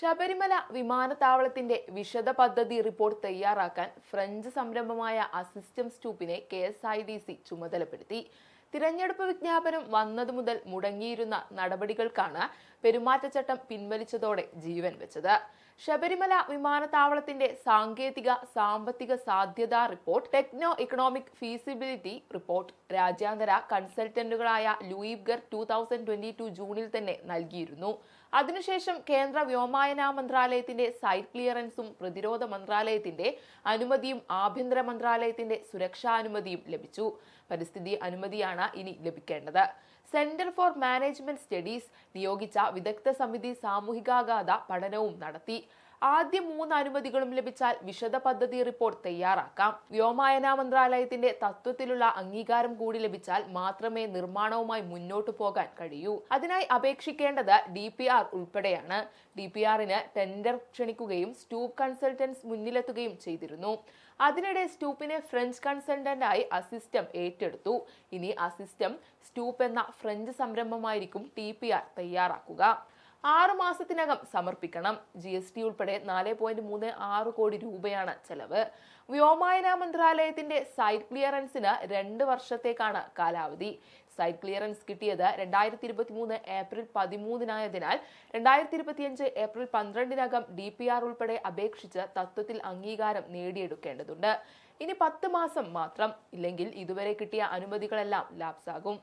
ശബരിമല വിമാനത്താവളത്തിന്റെ വിശദ പദ്ധതി റിപ്പോർട്ട് തയ്യാറാക്കാൻ ഫ്രഞ്ച് സംരംഭമായ Assystem സ്റ്റൂപ്പിനെ K S I D C ചുമതലപ്പെടുത്തി. തിരഞ്ഞെടുപ്പ് വിജ്ഞാപനം വന്നതു മുതൽ മുടങ്ങിയിരുന്ന നടപടികൾക്കാണ് പെരുമാറ്റച്ചട്ടം പിൻവലിച്ചതോടെ ജീവൻ വെച്ചത്. ശബരിമല വിമാനത്താവളത്തിന്റെ സാങ്കേതിക സാമ്പത്തിക സാധ്യതാ report techno economic feasibility report. രാജ്യാന്തര കൺസൾട്ടന്റുകളായ Louis Berger two thousand twenty two ജൂണിൽ തന്നെ നൽകിയിരുന്നു. അതിനുശേഷം കേന്ദ്ര വ്യോമയാന മന്ത്രാലയത്തിന്റെ സൈറ്റ് ക്ലിയറൻസും പ്രതിരോധ മന്ത്രാലയത്തിന്റെ അനുമതിയും ആഭ്യന്തര മന്ത്രാലയത്തിന്റെ സുരക്ഷാ അനുമതിയും ലഭിച്ചു. പരിസ്ഥിതി അനുമതിയാണ് ഇനി ലഭിക്കേണ്ടത്. സെന്റർ ഫോർ മാനേജ്മെന്റ് സ്റ്റഡീസ് നിയോഗിച്ച വിദഗ്ധ സമിതി സാമൂഹികാഘാത പഠനവും നടത്തി. ആദ്യ മൂന്ന് അനുമതികളും ലഭിച്ചാൽ വിശദ പദ്ധതി റിപ്പോർട്ട് തയ്യാറാക്കാം. വ്യോമയാന മന്ത്രാലയത്തിന്റെ തത്വത്തിലുള്ള അംഗീകാരം കൂടി ലഭിച്ചാൽ മാത്രമേ നിർമ്മാണവുമായി മുന്നോട്ടു പോകാൻ കഴിയൂ. അതിനായി അപേക്ഷിക്കേണ്ടത് ഡി പി ആർ ഉൾപ്പെടെയാണ്. ഡി പി ആറിന് ടെൻഡർ ക്ഷണിക്കുകയും സ്റ്റൂപ്പ് കൺസൾട്ടൻസ് മുന്നിലെത്തുകയും ചെയ്തിരുന്നു. അതിനിടെ സ്റ്റൂപ്പിനെ ഫ്രഞ്ച് കൺസൾട്ടന്റായി അസിസ്റ്റം ഏറ്റെടുത്തു. ഇനി അസിസ്റ്റം സ്റ്റൂപ്പ് എന്ന ഫ്രഞ്ച് സംരംഭമായിരിക്കും ടി പി ആർ തയ്യാറാക്കുക. ആറു മാസത്തിനകം സമർപ്പിക്കണം. ജി എസ് ടി ഉൾപ്പെടെ നാല് പോയിന്റ് മൂന്ന് ആറ് കോടി രൂപയാണ് ചെലവ്. വ്യോമയാന മന്ത്രാലയത്തിന്റെ സൈറ്റ് ക്ലിയറൻസിന് രണ്ട് വർഷത്തേക്കാണ് കാലാവധി. സൈറ്റ് ക്ലിയറൻസ് കിട്ടിയത് രണ്ടായിരത്തി ഇരുപത്തി മൂന്ന് ഏപ്രിൽ പതിമൂന്നിനായതിനാൽ രണ്ടായിരത്തി ഇരുപത്തിയഞ്ച് ഏപ്രിൽ പന്ത്രണ്ടിനകം ഡി പി ആർ ഉൾപ്പെടെ അപേക്ഷിച്ച് തത്വത്തിൽ അംഗീകാരം നേടിയെടുക്കേണ്ടതുണ്ട്. ഇനി പത്ത് മാസം മാത്രം. ഇല്ലെങ്കിൽ ഇതുവരെ കിട്ടിയ അനുമതികളെല്ലാം ലാപ്സാകും